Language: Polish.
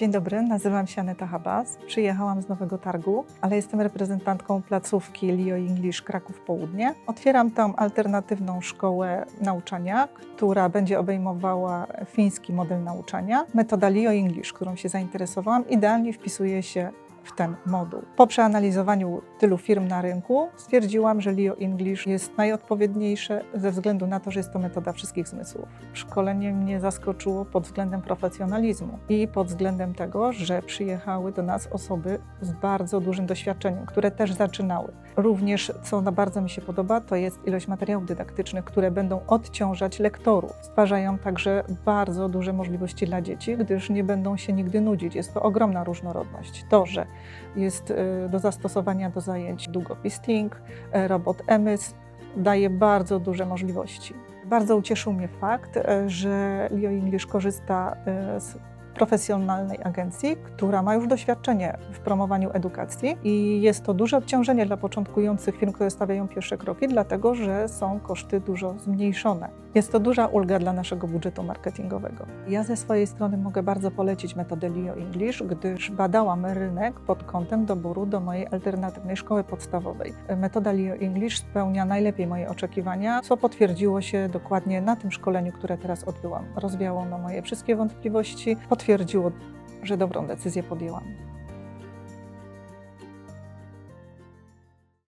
Dzień dobry, nazywam się Aneta Habas. Przyjechałam z Nowego Targu, ale jestem reprezentantką placówki Lio English Kraków Południe. Otwieram tam alternatywną szkołę nauczania, która będzie obejmowała fiński model nauczania. Metoda Lio English, którą się zainteresowałam, idealnie wpisuje się w ten moduł. Po przeanalizowaniu tylu firm na rynku stwierdziłam, że Lio English jest najodpowiedniejsze ze względu na to, że jest to metoda wszystkich zmysłów. Szkolenie mnie zaskoczyło pod względem profesjonalizmu i pod względem tego, że przyjechały do nas osoby z bardzo dużym doświadczeniem, które też zaczynały. Również, co na bardzo mi się podoba, to jest ilość materiałów dydaktycznych, które będą odciążać lektorów. Stwarzają także bardzo duże możliwości dla dzieci, gdyż nie będą się nigdy nudzić. Jest to ogromna różnorodność. To, że jest y, do zastosowania do zajęć długopis y, robot EMYS, daje bardzo duże możliwości. Bardzo ucieszył mnie fakt, y, że Leo English korzysta z profesjonalnej agencji, która ma już doświadczenie w promowaniu edukacji i jest to duże obciążenie dla początkujących firm, które stawiają pierwsze kroki, dlatego że są koszty dużo zmniejszone. Jest to duża ulga dla naszego budżetu marketingowego. Ja ze swojej strony mogę bardzo polecić metodę Leo English, gdyż badałam rynek pod kątem doboru do mojej alternatywnej szkoły podstawowej. Metoda Leo English spełnia najlepiej moje oczekiwania, co potwierdziło się dokładnie na tym szkoleniu, które teraz odbyłam. Rozwiało ono moje wszystkie wątpliwości, potwierdziło, że dobrą decyzję podjęłam.